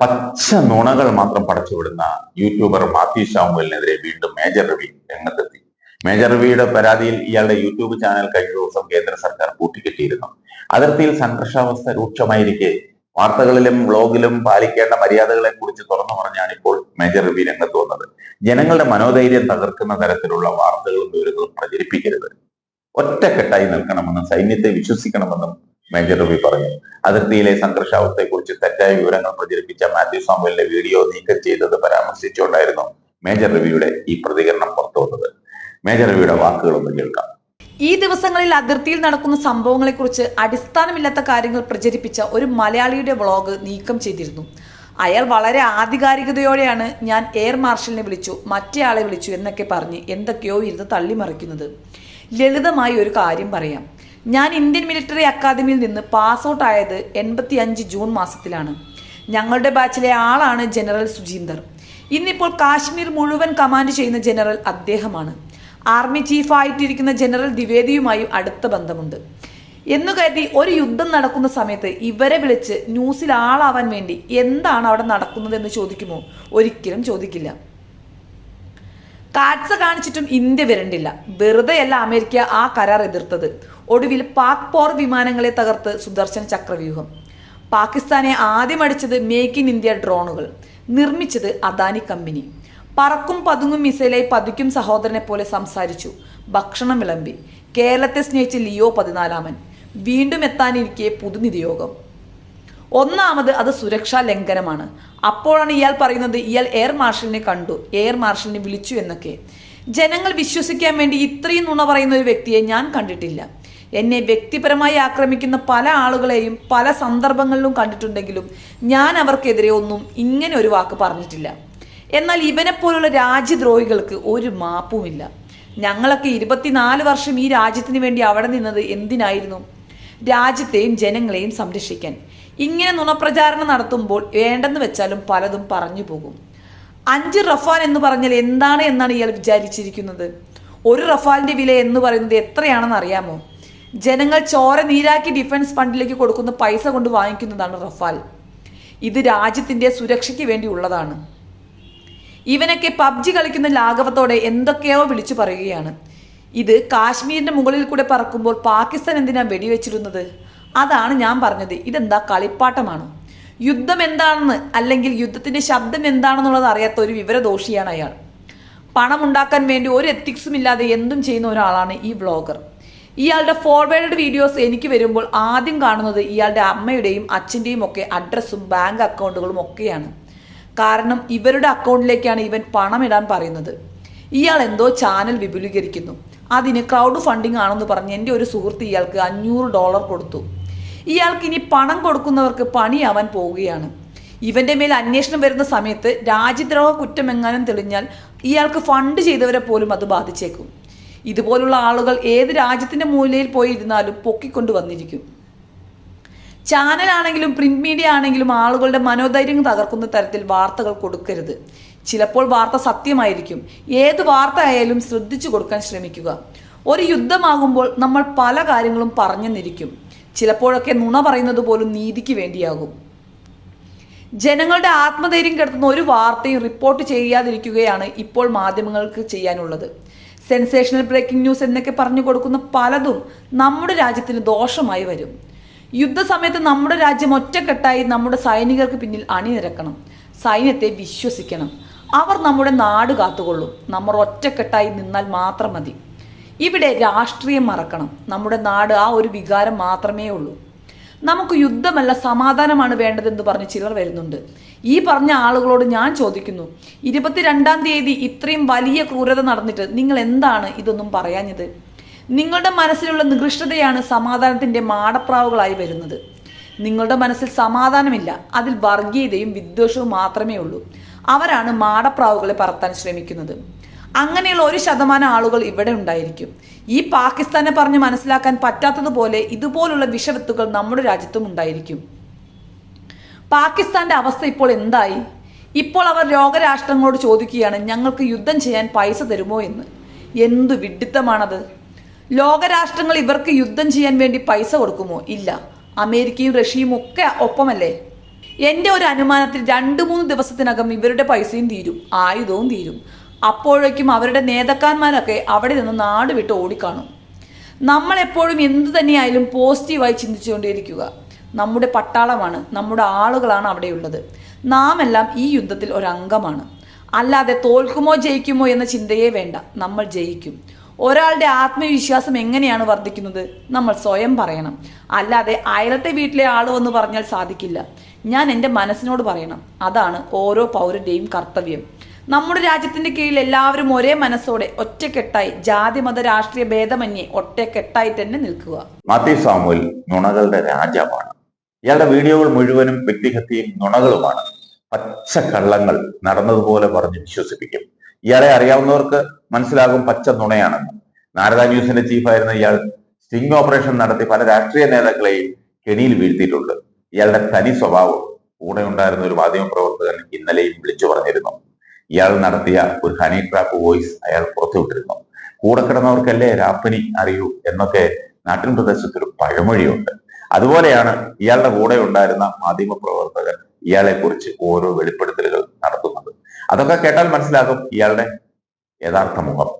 പച്ച നുണകൾ മാത്രം പടച്ചുവിടുന്ന യൂട്യൂബർ മാത്യു ഷാമുവലിനെതിരെ വീണ്ടും മേജർ രവി രംഗത്തെത്തി. മേജർ രവിയുടെ പരാതിയിൽ ഇയാളുടെ യൂട്യൂബ് ചാനൽ കഴിഞ്ഞ ദിവസം കേന്ദ്ര സർക്കാർ കൂട്ടിക്കെട്ടിയിരുന്നു. അതിർത്തിയിൽ സംഘർഷാവസ്ഥ രൂക്ഷമായിരിക്കെ. വാർത്തകളിലും വ്ളോഗിലും പാലിക്കേണ്ട മര്യാദകളെ കുറിച്ച് തുറന്നു പറഞ്ഞാണ് ഇപ്പോൾ മേജർ രവി രംഗത്ത് വന്നത്. ജനങ്ങളുടെ മനോധൈര്യം തകർക്കുന്ന തരത്തിലുള്ള വാർത്തകളും വിവരങ്ങളും പ്രചരിപ്പിക്കരുത്. ഒറ്റക്കെട്ടായി നിൽക്കണമെന്നും സൈന്യത്തെ വിശ്വസിക്കണമെന്നും മേജർ രവി പറഞ്ഞു. അതിർത്തിയിലെ സംഘർഷാവസ്ഥയെക്കുറിച്ച് തെറ്റായ വിവരങ്ങൾ പ്രചരിപ്പിച്ച മാത്യു സാമുവലിന്റെ വീഡിയോ നീക്കം ചെയ്തത് പരാമർശിച്ചുകൊണ്ടായിരുന്നു മേജർ റബിയുടെ ഈ പ്രതികരണം പുറത്തുവന്നത് മേജർ റബിയുടെ വാക്കുകളൊന്ന് കേൾക്കാം. ഈ ദിവസങ്ങളിൽ അതിർത്തിയിൽ നടക്കുന്ന സംഭവങ്ങളെക്കുറിച്ച് അടിസ്ഥാനമില്ലാത്ത കാര്യങ്ങൾ പ്രചരിപ്പിച്ച ഒരു മലയാളിയുടെ വ്ളോഗ് നീക്കം ചെയ്തിരുന്നു. അയാൾ വളരെ ആധികാരികതയോടെയാണ് ഞാൻ എയർ മാർഷലിനെ വിളിച്ചു മറ്റേ ആളെ വിളിച്ചു എന്നൊക്കെ പറഞ്ഞ് എന്തൊക്കെയോ ഇരുന്ന് തള്ളിമറിക്കുന്നത്. ലളിതമായി ഒരു കാര്യം പറയാം. ഞാൻ ഇന്ത്യൻ മിലിറ്ററി അക്കാദമിയിൽ നിന്ന് പാസ് ഔട്ട് ആയത് എൺപത്തി അഞ്ച് ജൂൺ മാസത്തിലാണ്. ഞങ്ങളുടെ ബാച്ചിലെ ആളാണ് ജനറൽ സുജീന്ദർ. ഇന്നിപ്പോൾ കാശ്മീർ മുഴുവൻ കമാൻഡ് ചെയ്യുന്ന ജനറൽ അദ്ദേഹമാണ്. ആർമി ചീഫായിട്ടിരിക്കുന്ന ജനറൽ ദ്വിവേദിയുമായും അടുത്ത ബന്ധമുണ്ട്. എന്നു കരുതി ഒരു യുദ്ധം നടക്കുന്ന സമയത്ത് ഇവരെ വിളിച്ച് ന്യൂസിൽ ആളാവാൻ വേണ്ടി എന്താണ് അവിടെ നടക്കുന്നതെന്ന് ചോദിക്കുമോ? ഒരിക്കലും ചോദിക്കില്ല. കാഴ്ച കാണിച്ചിട്ടും ഇന്ത്യ വരണ്ടില്ല. വെറുതെയല്ല അമേരിക്ക ആ കരാർ എതിർത്തത്. ഒടുവിൽ പാക് പോർ വിമാനങ്ങളെ തകർത്ത് സുദർശൻ ചക്രവ്യൂഹം. പാകിസ്ഥാനെ ആദ്യം അടിച്ചത് മേക്ക് ഇൻ ഇന്ത്യ ഡ്രോണുകൾ നിർമ്മിച്ചത് അദാനി കമ്പനി. പറക്കും പതുങ്ങും മിസൈലായി പതിക്കും സഹോദരനെ പോലെ സംസാരിച്ചു. ഭക്ഷണം വിളമ്പി. കേരളത്തെ സ്നേഹിച്ച് ലിയോ പതിനാലാമൻ. വീണ്ടും എത്താനിരിക്കെ പുതുനിധിയോഗം ഒന്നാമത് അത് സുരക്ഷാ ലംഘനമാണ്. അപ്പോഴാണ് ഇയാൾ പറയുന്നത് ഇയാൾ എയർ മാർഷലിനെ കണ്ടു. എയർ മാർഷലിനെ വിളിച്ചു എന്നൊക്കെ. ജനങ്ങൾ വിശ്വസിക്കാൻ വേണ്ടി ഇത്രയും നുണ പറയുന്ന ഒരു വ്യക്തിയെ ഞാൻ കണ്ടിട്ടില്ല. എന്നെ വ്യക്തിപരമായി ആക്രമിക്കുന്ന പല ആളുകളെയും പല സന്ദർഭങ്ങളിലും കണ്ടിട്ടുണ്ടെങ്കിലും ഞാൻ അവർക്കെതിരെ ഒന്നും ഇങ്ങനെ ഒരു വാക്ക് പറഞ്ഞിട്ടില്ല. എന്നാൽ ഇവനെപ്പോലുള്ള രാജ്യദ്രോഹികൾക്ക് ഒരു മാപ്പുമില്ല. ഞങ്ങളൊക്കെ ഇരുപത്തിനാല് വർഷം ഈ രാജ്യത്തിന് വേണ്ടി അവിടെ നിന്നത് എന്തിനായിരുന്നു? രാജ്യത്തെയും ജനങ്ങളെയും സംരക്ഷിക്കാൻ. ഇങ്ങനെ നുണപ്രചാരണം നടത്തുമ്പോൾ വേണ്ടെന്ന് വെച്ചാലും പലതും പറഞ്ഞു പോകും. അഞ്ച് റഫാൽ എന്ന് പറഞ്ഞാൽ എന്താണ് എന്നാണ് ഇയാൾ വിചാരിച്ചിരിക്കുന്നത്? ഒരു റഫാലിന്റെ വില എന്ന് പറയുന്നത് എത്രയാണെന്ന് അറിയാമോ? ജനങ്ങൾ ചോര നീരാക്കി ഡിഫൻസ് ഫണ്ടിലേക്ക് കൊടുക്കുന്ന പൈസ കൊണ്ട് വാങ്ങിക്കുന്നതാണ് റഫാൽ. ഇത് രാജ്യത്തിന്റെ സുരക്ഷയ്ക്ക് വേണ്ടി ഉള്ളതാണ്. ഇവനൊക്കെ പബ്ജി കളിക്കുന്ന ലാഘവത്തോടെ എന്തൊക്കെയോ വിളിച്ചു പറയുകയാണ്. ഇത് കാശ്മീരിന്റെ മുകളിൽ കൂടെ പറക്കുമ്പോൾ പാകിസ്ഥാൻ എന്തിനാണ് വെടിവെച്ചിരുന്നത്? അതാണ് ഞാൻ പറഞ്ഞത്. ഇതെന്താ? കളിപ്പാട്ടമാണ്. യുദ്ധം എന്താണെന്ന് അല്ലെങ്കിൽ യുദ്ധത്തിന്റെ ശബ്ദം എന്താണെന്നുള്ളത് അറിയാത്ത ഒരു വിവരദോഷിയാണ് അയാൾ. പണം ഉണ്ടാക്കാൻ വേണ്ടി ഒരു എത്തിക്സും ഇല്ലാതെ എന്തും ചെയ്യുന്ന ഒരാളാണ് ഈ വ്ളോഗർ ഇയാളുടെ ഫോർവേഡ് വീഡിയോസ് എനിക്ക് വരുമ്പോൾ ആദ്യം കാണുന്നത് ഇയാളുടെ അമ്മയുടെയും അച്ഛന്റെയും ഒക്കെ അഡ്രസ്സും ബാങ്ക് അക്കൗണ്ടുകളും ഒക്കെയാണ്. കാരണം ഇവരുടെ അക്കൗണ്ടിലേക്കാണ് ഇവൻ പണം ഇടാൻ പറയുന്നത്. ഇയാൾ എന്തോ ചാനൽ വിപുലീകരിക്കുന്നു. അതിന് ക്രൗഡ് ഫണ്ടിങ് ആണെന്ന് പറഞ്ഞ് എന്റെ ഒരു സുഹൃത്ത് ഇയാൾക്ക് അഞ്ഞൂറ് ഡോളർ കൊടുത്തു. ഇയാൾക്ക് ഇനി പണം കൊടുക്കുന്നവർക്ക് പണിയാവാൻ പോവുകയാണ്. ഇവന്റെ മേൽ അന്വേഷണം വരുന്ന സമയത്ത് രാജ്യദ്രോഹ കുറ്റമെങ്ങാനും തെളിഞ്ഞാൽ ഇയാൾക്ക് ഫണ്ട് ചെയ്തവരെ പോലും അത് ബാധിച്ചേക്കും. ഇതുപോലുള്ള ആളുകൾ ഏത് രാജ്യത്തിന്റെ മൂലയിൽ പോയി ഇരുന്നാലും പൊക്കിക്കൊണ്ടു വന്നിരിക്കും. ചാനലാണെങ്കിലും പ്രിന്റ് മീഡിയ ആണെങ്കിലും ആളുകളുടെ മനോധൈര്യം തകർക്കുന്ന തരത്തിൽ വാർത്തകൾ കൊടുക്കരുത്. ചിലപ്പോൾ വാർത്ത സത്യമായിരിക്കും. ഏത് വാർത്ത ആയാലും ശ്രദ്ധിച്ചു കൊടുക്കാൻ ശ്രമിക്കുക. ഒരു യുദ്ധമാകുമ്പോൾ നമ്മൾ പല കാര്യങ്ങളും പറഞ്ഞെന്നിരിക്കും. ചിലപ്പോഴൊക്കെ നുണ പറയുന്നത് പോലും നീതിക്ക് വേണ്ടിയാകും. ജനങ്ങളുടെ ആത്മധൈര്യം കെടുത്തുന്ന ഒരു വാർത്തയും റിപ്പോർട്ട് ചെയ്യാതിരിക്കുകയാണ് ഇപ്പോൾ മാധ്യമങ്ങൾക്ക് ചെയ്യാനുള്ളത്. സെൻസേഷണൽ ബ്രേക്കിംഗ് ന്യൂസ് എന്നൊക്കെ പറഞ്ഞു കൊടുക്കുന്ന പലതും നമ്മുടെ രാജ്യത്തിന് ദോഷമായി വരും. യുദ്ധസമയത്ത് നമ്മുടെ രാജ്യം ഒറ്റക്കെട്ടായി നമ്മുടെ സൈനികർക്ക് പിന്നിൽ അണിനിരക്കണം. സൈന്യത്തെ വിശ്വസിക്കണം. അവർ നമ്മുടെ നാട് കാത്തുകൊള്ളും. നമ്മൾ ഒറ്റക്കെട്ടായി നിന്നാൽ മാത്രം മതി. ഇവിടെ രാഷ്ട്രീയം മറക്കണം. നമ്മുടെ നാട് ആ ഒരു വികാരം മാത്രമേ ഉള്ളൂ. നമുക്ക് യുദ്ധമല്ല സമാധാനമാണ് വേണ്ടതെന്ന് പറഞ്ഞ് ചിലർ വരുന്നുണ്ട്. ഈ പറഞ്ഞ ആളുകളോട് ഞാൻ ചോദിക്കുന്നു ഇരുപത്തിരണ്ടാം തീയതി ഇത്രയും വലിയ ക്രൂരത നടന്നിട്ട് നിങ്ങൾ എന്താണ് ഇതൊന്നും പറയാഞ്ഞത്? നിങ്ങളുടെ മനസ്സിലുള്ള നികൃഷ്ടതയാണ് സമാധാനത്തിന്റെ മാടപ്രാവുകളായി വരുന്നത്. നിങ്ങളുടെ മനസ്സിൽ സമാധാനമില്ല അതിൽ വർഗീയതയും വിദ്വേഷവും മാത്രമേ ഉള്ളൂ. അവരാണ് മാടപ്രാവുകളെ പറത്താൻ ശ്രമിക്കുന്നത്. അങ്ങനെയുള്ള ഒരു ശതമാനം ആളുകൾ ഇവിടെ ഉണ്ടായിരിക്കും. ഈ പാകിസ്ഥാനെ പറഞ്ഞ് മനസ്സിലാക്കാൻ പറ്റാത്തതുപോലെ ഇതുപോലുള്ള വിഷവത്തുകൾ നമ്മുടെ രാജ്യത്തും ഉണ്ടായിരിക്കും. പാകിസ്ഥാന്റെ അവസ്ഥ ഇപ്പോൾ എന്തായി? ഇപ്പോൾ അവർ രോഗരാഷ്ട്രങ്ങളോട് ചോദിക്കുകയാണ് ഞങ്ങൾക്ക് യുദ്ധം ചെയ്യാൻ പൈസ തരുമോ എന്ന്? എന്തു വിഡിത്തമാണത്? ലോകരാഷ്ട്രങ്ങൾ ഇവർക്ക് യുദ്ധം ചെയ്യാൻ വേണ്ടി പൈസ കൊടുക്കുമോ? ഇല്ല. അമേരിക്കയും റഷ്യയും ഒക്കെ ഒപ്പമല്ലേ? എന്റെ ഒരു അനുമാനത്തിൽ രണ്ട് മൂന്ന് ദിവസത്തിനകം ഇവരുടെ പൈസയും തീരും. ആയുധവും തീരും. അപ്പോഴേക്കും അവരുടെ നേതാക്കന്മാരൊക്കെ അവിടെ നിന്ന് നാട് വിട്ട് ഓടിക്കാണും. നമ്മൾ എപ്പോഴും എന്തു തന്നെയായാലും പോസിറ്റീവായി ചിന്തിച്ചുകൊണ്ടേയിരിക്കുക. നമ്മുടെ പട്ടാളമാണ് നമ്മുടെ ആളുകളാണ് അവിടെയുള്ളത് നാം എല്ലാം ഈ യുദ്ധത്തിൽ ഒരംഗമാണ്. അല്ലാതെ തോൽക്കുമോ ജയിക്കുമോ എന്ന ചിന്തയേ വേണ്ട നമ്മൾ ജയിക്കും. ഒരാളുടെ ആത്മവിശ്വാസം എങ്ങനെയാണ് വർദ്ധിക്കുന്നത്? നമ്മൾ സ്വയം പറയണം. അല്ലാതെ അയലത്തെ വീട്ടിലെ ആൾ വന്ന് പറഞ്ഞാൽ സാധിക്കില്ല. ഞാൻ എന്റെ മനസ്സിനോട് പറയണം. അതാണ് ഓരോ പൗരന്റെയും കർത്തവ്യം. നമ്മുടെ രാജ്യത്തിന്റെ കീഴിൽ എല്ലാവരും ഒരേ മനസ്സോടെ ഒറ്റക്കെട്ടായി ജാതി മത രാഷ്ട്രീയ ഭേദമന്യേ ഒറ്റക്കെട്ടായി തന്നെ നിൽക്കുക. മാത്യു സാമുവൽ നുണകളുടെ രാജാവാണ്. ഇയാളുടെ വീഡിയോകൾ മുഴുവനും വ്യക്തിഹത്യയും നുണകളുമാണ്. പച്ച കള്ളങ്ങൾ നടന്നതുപോലെ പറഞ്ഞ് വിശ്വസിപ്പിക്കും. ഇയാളെ അറിയാവുന്നവർക്ക് മനസ്സിലാകും പച്ച നുണയാണെന്ന്. നാരദ ന്യൂസിന്റെ ചീഫായിരുന്ന ഇയാൾ സ്റ്റിംഗ് ഓപ്പറേഷൻ നടത്തി പല രാഷ്ട്രീയ നേതാക്കളെയും കെണിയിൽ വീഴ്ത്തിയിട്ടുണ്ട്. ഇയാളുടെ തനി സ്വഭാവം കൂടെ ഉണ്ടായിരുന്ന ഒരു മാധ്യമ പ്രവർത്തകൻ ഇന്നലെയും വിളിച്ചു പറഞ്ഞിരുന്നു. ഇയാൾ നടത്തിയ ഒരു ഹണി ട്രാപ്പ് വോയിസ് അയാൾ പുറത്തുവിട്ടിരുന്നു കൂടെ കിടന്നവർക്കല്ലേ രാപ്പനി അറിയൂ എന്നൊക്കെ നാട്ടിൻ പ്രദേശത്തൊരു പഴമൊഴിയുണ്ട്. അതുപോലെയാണ് ഇയാളുടെ കൂടെ ഉണ്ടായിരുന്ന മാധ്യമ പ്രവർത്തകർ ഇയാളെ കുറിച്ച് ഓരോ വെളിപ്പെടുത്തലുകൾ നടത്തുന്നത്. അതൊക്കെ കേട്ടാൽ മനസ്സിലാകും ഇയാളുടെ യഥാർത്ഥ മുഖം.